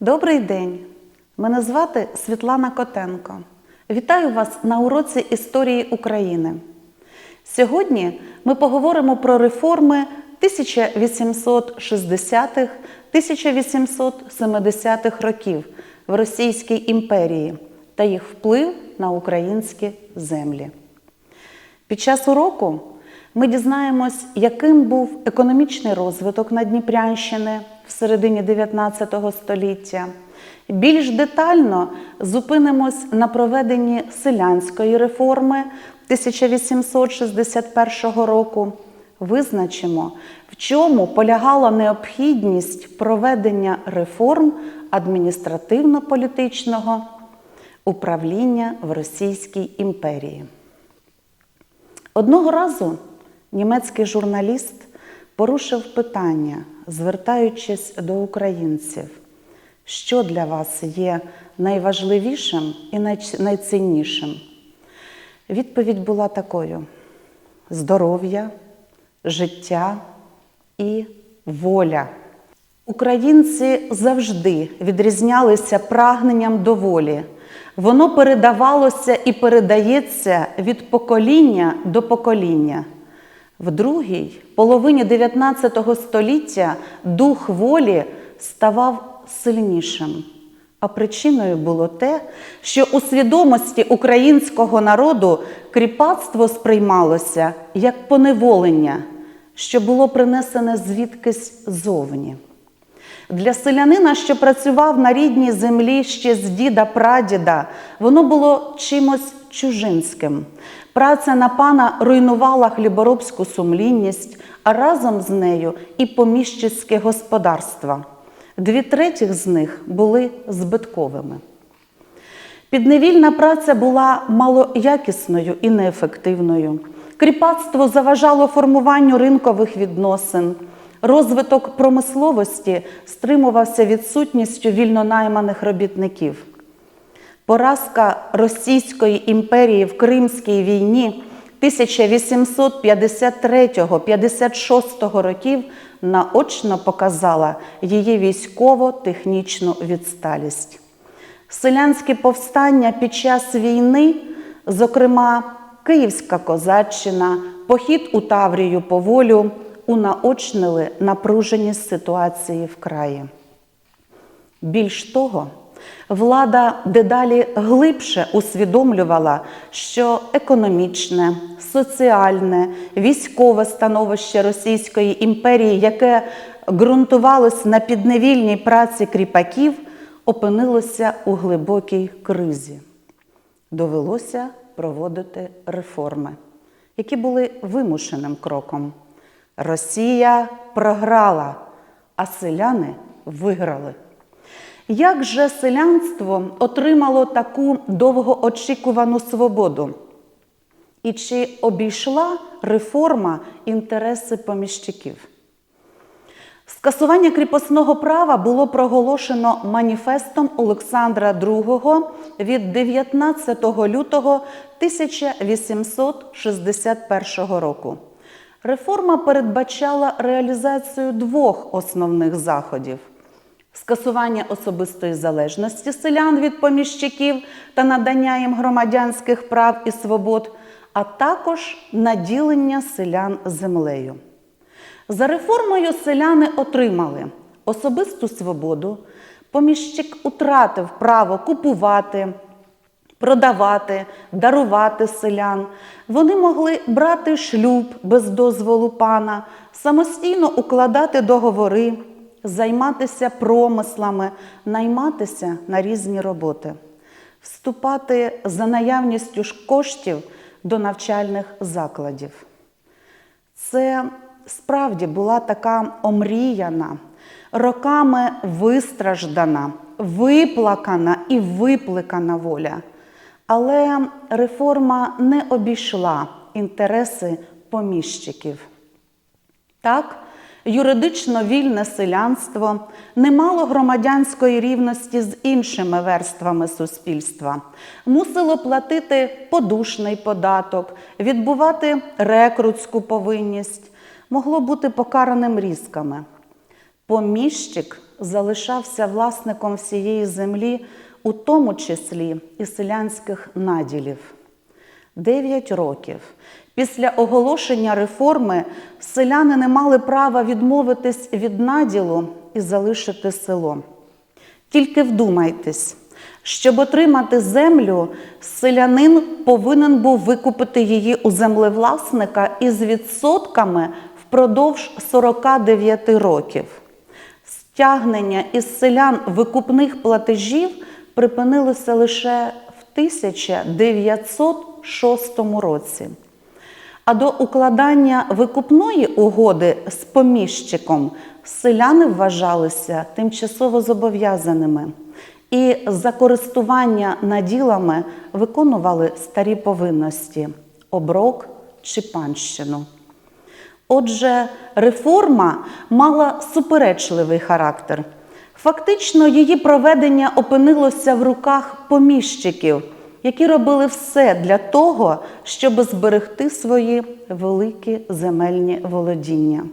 Добрий день! Мене звати Світлана Котенко. Вітаю вас на уроці історії України. Сьогодні ми поговоримо про реформи 1860-1870-х років в Російській імперії та їх вплив на українські землі. Під час уроку ми дізнаємось, яким був економічний розвиток Надніпрянщини в середині 19 століття. Більш детально зупинимось на проведенні селянської реформи 1861 року. Визначимо, в чому полягала необхідність проведення реформ адміністративно-політичного управління в Російській імперії. Одного разу німецький журналіст порушив питання, звертаючись до українців, що для вас є найважливішим і найціннішим. Відповідь була такою: здоров'я, життя і воля. Українці завжди відрізнялися прагненням до волі. Воно передавалося і передається від покоління до покоління. В другій половині 19 століття дух волі ставав сильнішим. А причиною було те, що у свідомості українського народу кріпацтво сприймалося як поневолення, що було принесене звідкись зовні. Для селянина, що працював на рідній землі ще з діда прадіда, воно було чимось чужинським. Праця на пана руйнувала хліборобську сумлінність, а разом з нею і поміщицьке господарство. Дві третіх з них були збитковими. Підневільна праця була малоякісною і неефективною. Кріпацтво заважало формуванню ринкових відносин. Розвиток промисловості стримувався відсутністю вільнонайманих робітників. Поразка Російської імперії в Кримській війні 1853-56 років наочно показала її військово-технічну відсталість. Селянські повстання під час війни, зокрема Київська козаччина, похід у Таврію по волю, унаочнили напруженість ситуації в краї. Більш того, влада дедалі глибше усвідомлювала, що економічне, соціальне, військове становище Російської імперії, яке ґрунтувалось на підневільній праці кріпаків, опинилося у глибокій кризі. Довелося проводити реформи, які були вимушеним кроком. Росія програла, а селяни виграли. Як же селянство отримало таку довгоочікувану свободу? І чи обійшла реформа інтереси поміщиків? Скасування кріпосного права було проголошено маніфестом Олександра II від 19 лютого 1861 року. Реформа передбачала реалізацію двох основних заходів: скасування особистої залежності селян від поміщиків та надання їм громадянських прав і свобод, а також наділення селян землею. За реформою селяни отримали особисту свободу, поміщик утратив право купувати, продавати, дарувати селян. Вони могли брати шлюб без дозволу пана, самостійно укладати договори, займатися промислами, найматися на різні роботи, вступати за наявністю коштів до навчальних закладів. Це справді була така омріяна, роками вистраждана, виплакана і випликана воля. Але реформа не обійшла інтереси поміщиків. Так, юридично вільне селянство не мало громадянської рівності з іншими верствами суспільства, мусило платити подушний податок, відбувати рекрутську повинність, могло бути покараним різками. Поміщик залишався власником всієї землі, у тому числі і селянських наділів. Дев'ять років після оголошення реформи селяни не мали права відмовитись від наділу і залишити село. Тільки вдумайтесь, щоб отримати землю, селянин повинен був викупити її у землевласника із відсотками впродовж 49 років. Стягнення із селян викупних платежів припинилося лише в 1906 році. А до укладання викупної угоди з поміщиком селяни вважалися тимчасово зобов'язаними і за користування наділами виконували старі повинності оброк чи панщину. Отже, реформа мала суперечливий характер. Фактично, її проведення опинилося в руках поміщиків, які робили все для того, щоб зберегти свої великі земельні володіння.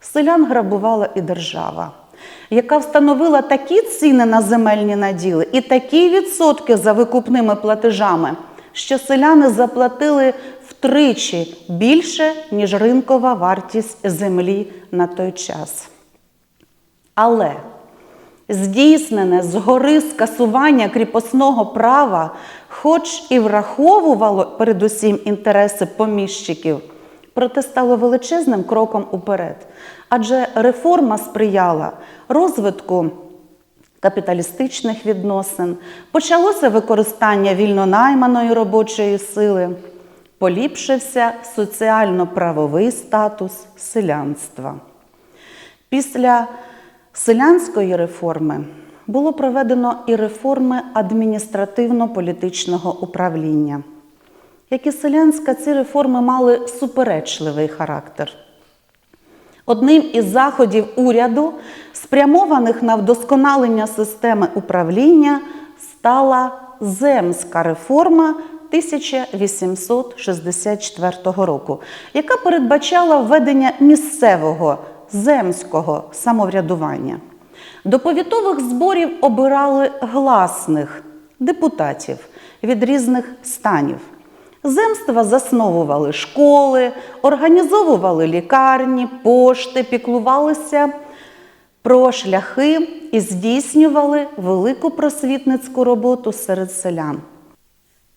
Селян грабувала і держава, яка встановила такі ціни на земельні наділи і такі відсотки за викупними платежами, що селяни заплатили втричі більше, ніж ринкова вартість землі на той час. Але здійснене згори скасування кріпосного права, хоч і враховувало передусім інтереси поміщиків, проте стало величезним кроком уперед. Адже реформа сприяла розвитку капіталістичних відносин, почалося використання вільно найманої робочої сили, поліпшився соціально-правовий статус селянства. Після селянської реформи було проведено і реформи адміністративно-політичного управління. Як і селянська, ці реформи мали суперечливий характер. Одним із заходів уряду, спрямованих на вдосконалення системи управління, стала земська реформа 1864 року, яка передбачала введення місцевого земського самоврядування. До повітових зборів обирали гласних депутатів від різних станів. Земства засновували школи, організовували лікарні, пошти, піклувалися про шляхи і здійснювали велику просвітницьку роботу серед селян.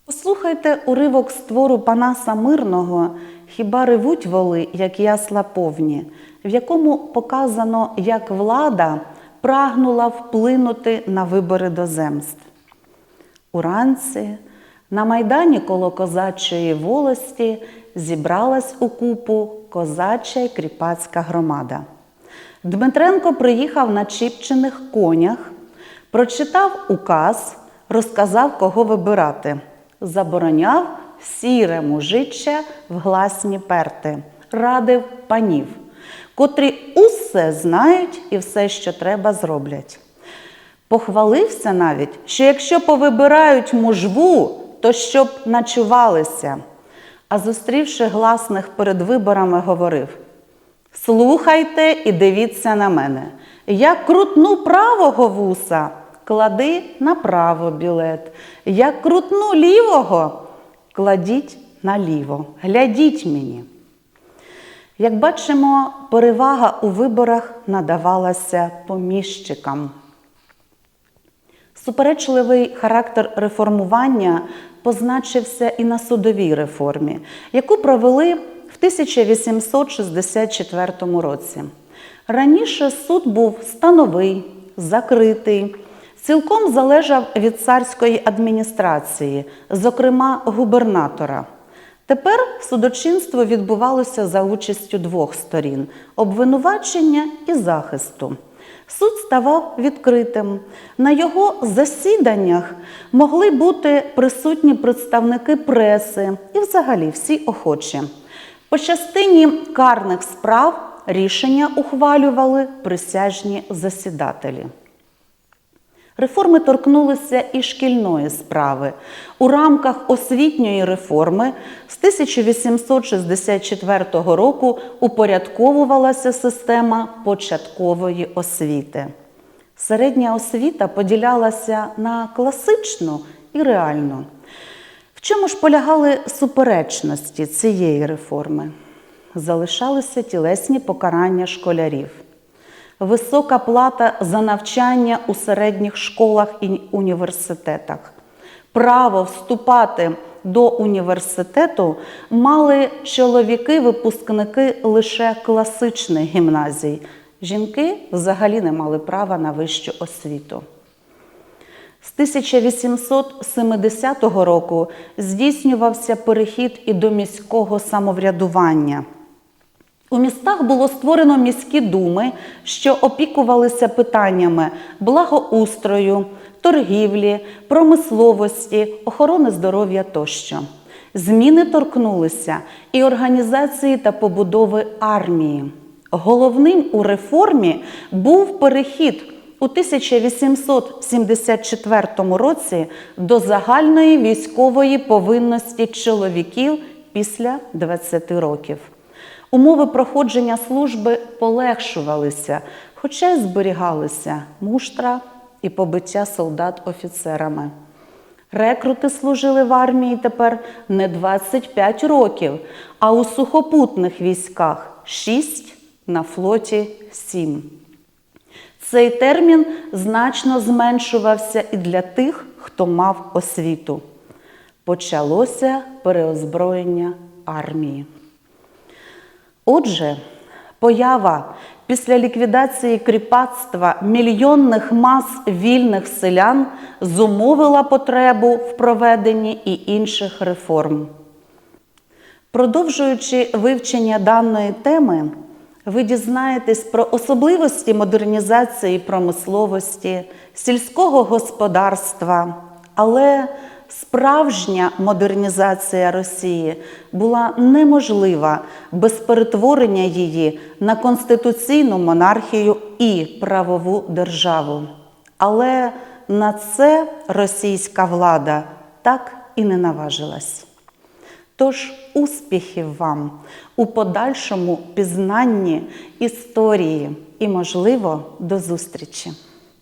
Послухайте уривок з твору Панаса Мирного Хіба ревуть воли, як ясла повні, в якому показано, як влада прагнула вплинути на вибори до земств. Уранці на майдані коло козачої волості зібралась у купу козача й кріпацька громада. Дмитренко приїхав на чіпчених конях, прочитав указ, розказав, кого вибирати, забороняв сіре мужиччя в гласні перти, радив панів, котрі усе знають і все, що треба, зроблять. Похвалився навіть, що якщо повибирають мужву, то щоб начувалися. А зустрівши гласних перед виборами, говорив: Слухайте і дивіться на мене. Як крутну правого вуса, клади направо білет. Як крутну лівого, кладіть наліво. Глядіть мені. Як бачимо, перевага у виборах надавалася поміщикам. Суперечливий характер реформування позначився і на судовій реформі, яку провели в 1864 році. Раніше суд був становий, закритий, цілком залежав від царської адміністрації, зокрема губернатора. Тепер судочинство відбувалося за участю двох сторін обвинувачення і захисту. Суд ставав відкритим. На його засіданнях могли бути присутні представники преси і, взагалі, всі охочі. По частині карних справ рішення ухвалювали присяжні засідателі. Реформи торкнулися і шкільної справи. У рамках освітньої реформи з 1864 року упорядковувалася система початкової освіти. середня освіта поділялася на класичну і реальну. В чому ж полягали суперечності цієї реформи? Залишалися тілесні покарання школярів, висока плата за навчання у середніх школах і університетах, право вступати до університету мали чоловіки-випускники лише класичних гімназій. Жінки взагалі не мали права на вищу освіту. З 1870 року здійснювався перехід і до міського самоврядування. У містах було створено міські думи, що опікувалися питаннями благоустрою, торгівлі, промисловості, охорони здоров'я тощо. Зміни торкнулися і організації та побудови армії. Головним у реформі був перехід у 1874 році до загальної військової повинності чоловіків після 20 років. Умови проходження служби полегшувалися, хоча й зберігалися муштра і побиття солдат офіцерами. Рекрути служили в армії тепер не 25 років, а у сухопутних військах 6, на флоті 7. Цей термін значно зменшувався і для тих, хто мав освіту. Почалося переозброєння армії. Отже, поява після ліквідації кріпацтва мільйонних мас вільних селян зумовила потребу в проведенні і інших реформ. Продовжуючи вивчення даної теми, ви дізнаєтесь про особливості модернізації промисловості, сільського господарства, але справжня модернізація Росії була неможлива без перетворення її на конституційну монархію і правову державу. Але на це російська влада так і не наважилась. Тож успіхів вам у подальшому пізнанні історії і, можливо, до зустрічі!